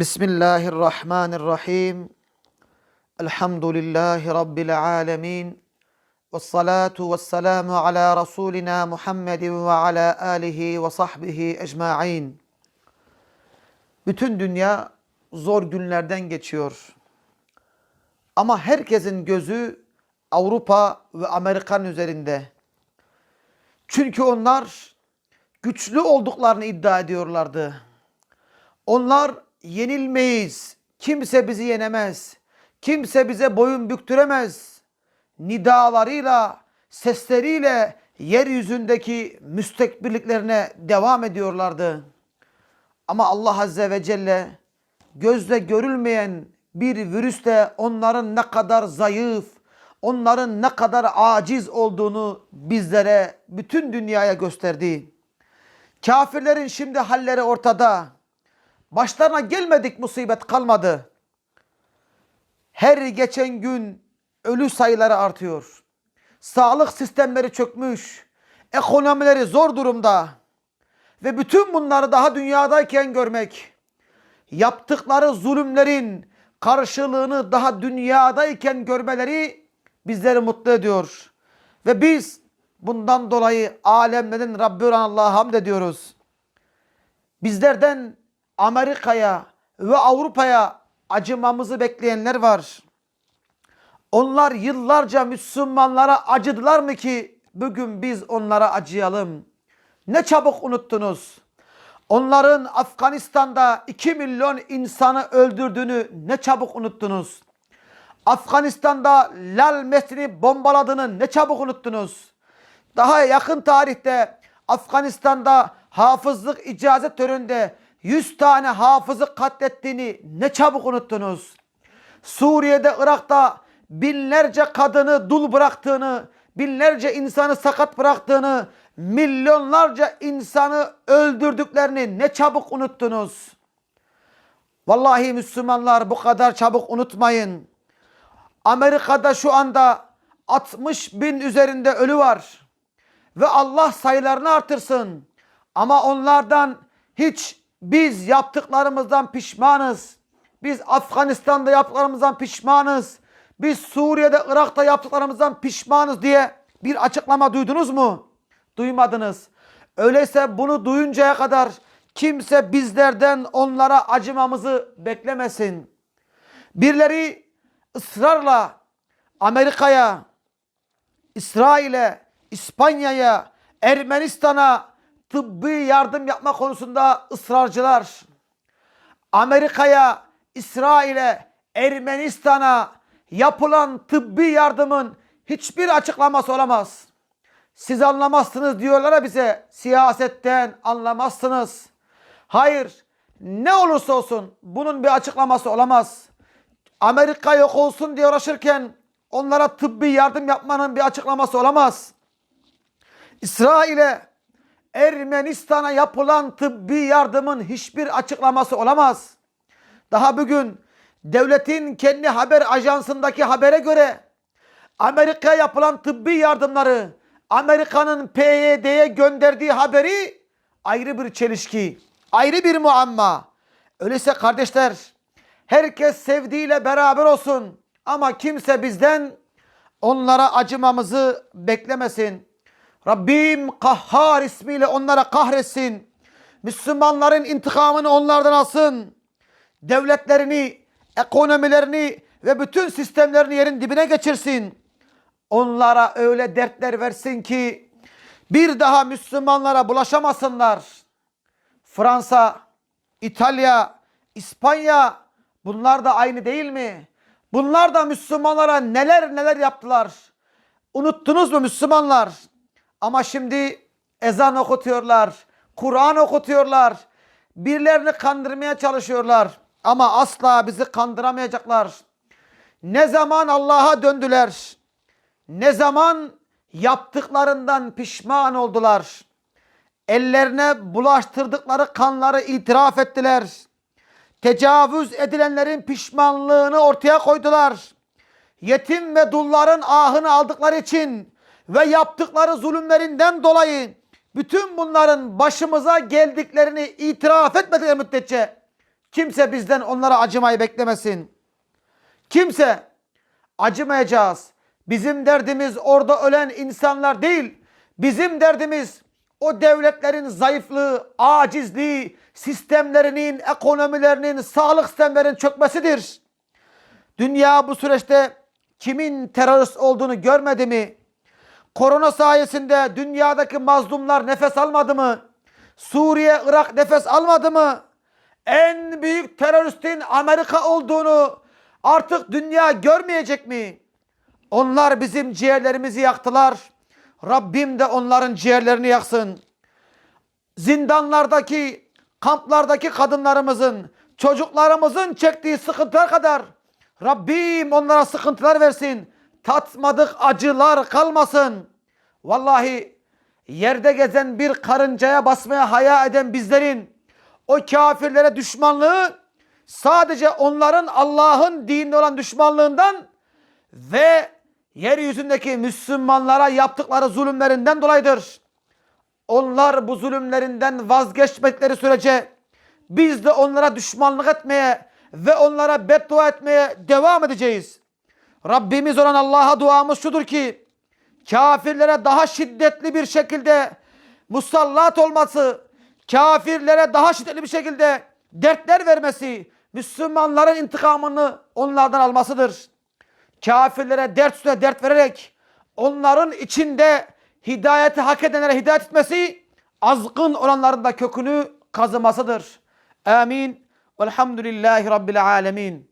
Bismillahirrahmanirrahim. Elhamdülillahi Rabbil alemin. Ve salatu ve selamu ala Resulina Muhammedin ve ala alihi ve sahbihi ecma'in. Bütün dünya zor günlerden geçiyor. Ama herkesin gözü Avrupa ve Amerikan üzerinde. Çünkü onlar güçlü olduklarını iddia ediyorlardı. Onlar yenilmeyiz. Kimse bizi yenemez. Kimse bize boyun büktüremez. Nidalarıyla, sesleriyle yeryüzünde müstekbirliklerine devam ediyorlardı. Ama Allah Azze ve Celle gözle görülmeyen bir virüste onların ne kadar zayıf, onların ne kadar aciz olduğunu bizlere, bütün dünyaya gösterdi. Kafirlerin şimdi halleri ortada. Başlarına gelmedik musibet kalmadı. Her geçen gün ölü sayıları artıyor. Sağlık sistemleri çökmüş. Ekonomileri zor durumda. Ve bütün bunları daha dünyadayken görmek, yaptıkları zulümlerin karşılığını daha dünyadayken görmeleri bizleri mutlu ediyor. Ve biz bundan dolayı alemlerin Rabbi olan Allah'a hamd ediyoruz. Bizlerden Amerika'ya ve Avrupa'ya acımamızı bekleyenler var. Onlar yıllarca Müslümanlara acıdılar mı ki bugün biz onlara acıyalım? Ne çabuk unuttunuz. Onların Afganistan'da 2 milyon insanı öldürdüğünü ne çabuk unuttunuz. Afganistan'da Lal Mescidini bombaladığını ne çabuk unuttunuz. Daha yakın tarihte Afganistan'da hafızlık icazet töründe 100 tane hafızı katlettiğini ne çabuk unuttunuz. Suriye'de, Irak'ta binlerce kadını dul bıraktığını, binlerce insanı sakat bıraktığını, milyonlarca insanı öldürdüklerini ne çabuk unuttunuz. Vallahi Müslümanlar bu kadar çabuk unutmayın. Amerika'da şu anda 60 bin üzerinde ölü var. Ve Allah sayılarını artırsın. Ama onlardan hiç biz yaptıklarımızdan pişmanız. Biz Afganistan'da yaptıklarımızdan pişmanız. Biz Suriye'de, Irak'ta yaptıklarımızdan pişmanız diye bir açıklama duydunuz mu? Duymadınız. Öyleyse bunu duyuncaya kadar kimse bizlerden onlara acımamızı beklemesin. Birileri ısrarla Amerika'ya, İsrail'e, İspanya'ya, Ermenistan'a tıbbi yardım yapma konusunda ısrarcılar. Amerika'ya, İsrail'e, Ermenistan'a yapılan tıbbi yardımın hiçbir açıklaması olamaz. Siz anlamazsınız diyorlar bize. Siyasetten anlamazsınız. Hayır. Ne olursa olsun bunun bir açıklaması olamaz. Amerika yok olsun diye uğraşırken onlara tıbbi yardım yapmanın bir açıklaması olamaz. İsrail'e, Ermenistan'a yapılan tıbbi yardımın hiçbir açıklaması olamaz. Daha bugün devletin kendi haber ajansındaki habere göre Amerika'ya yapılan tıbbi yardımları Amerika'nın PYD'ye gönderdiği haberi ayrı bir çelişki, ayrı bir muamma. Öyleyse kardeşler herkes sevdiğiyle beraber olsun ama kimse bizden onlara acımamızı beklemesin. Rabbim Kahhar ismiyle onlara kahretsin. Müslümanların intikamını onlardan alsın. Devletlerini, ekonomilerini ve bütün sistemlerini yerin dibine geçirsin. Onlara öyle dertler versin ki bir daha Müslümanlara bulaşamasınlar. Fransa, İtalya, İspanya bunlar da aynı değil mi? Bunlar da Müslümanlara neler neler yaptılar. Unuttunuz mu Müslümanlar? Ama şimdi ezan okutuyorlar, Kur'an okutuyorlar. Birilerini kandırmaya çalışıyorlar. Ama asla bizi kandıramayacaklar. Ne zaman Allah'a döndüler, ne zaman yaptıklarından pişman oldular. Ellerine bulaştırdıkları kanları itiraf ettiler. Tecavüz edilenlerin pişmanlığını ortaya koydular. Yetim ve dulların ahını aldıkları için ve yaptıkları zulümlerinden dolayı bütün bunların başımıza geldiklerini itiraf etmedikleri müddetçe Kimse bizden onlara acımayı beklemesin. Kimse acımayacağız. Bizim derdimiz orada ölen insanlar değil. Bizim derdimiz o devletlerin zayıflığı, acizliği, sistemlerinin, ekonomilerinin, sağlık sistemlerinin çökmesidir. Dünya bu süreçte kimin terörist olduğunu görmedi mi? Korona sayesinde dünyadaki mazlumlar nefes almadı mı? Suriye, Irak nefes almadı mı? En büyük teröristin Amerika olduğunu artık dünya görmeyecek mi? Onlar bizim ciğerlerimizi yaktılar. Rabbim de onların ciğerlerini yaksın. Zindanlardaki, kamplardaki kadınlarımızın, çocuklarımızın çektiği sıkıntılar kadar Rabbim onlara sıkıntılar versin. Tatmadık acılar kalmasın. Vallahi yerde gezen bir karıncaya basmaya haya eden bizlerin o kafirlere düşmanlığı sadece onların Allah'ın dinine olan düşmanlığından ve yeryüzündeki Müslümanlara yaptıkları zulümlerinden dolayıdır. Onlar bu zulümlerinden vazgeçmedikleri sürece biz de onlara düşmanlık etmeye ve onlara beddua etmeye devam edeceğiz. Rabbimiz olan Allah'a duamız şudur ki kafirlere daha şiddetli bir şekilde musallat olması, kafirlere daha şiddetli bir şekilde dertler vermesi, Müslümanların intikamını onlardan almasıdır. Kafirlere dert üstüne dert vererek onların içinde hidayeti hak edenlere hidayet etmesi, azgın olanların da kökünü kazımasıdır. Amin. Velhamdülillahi Rabbil alemin.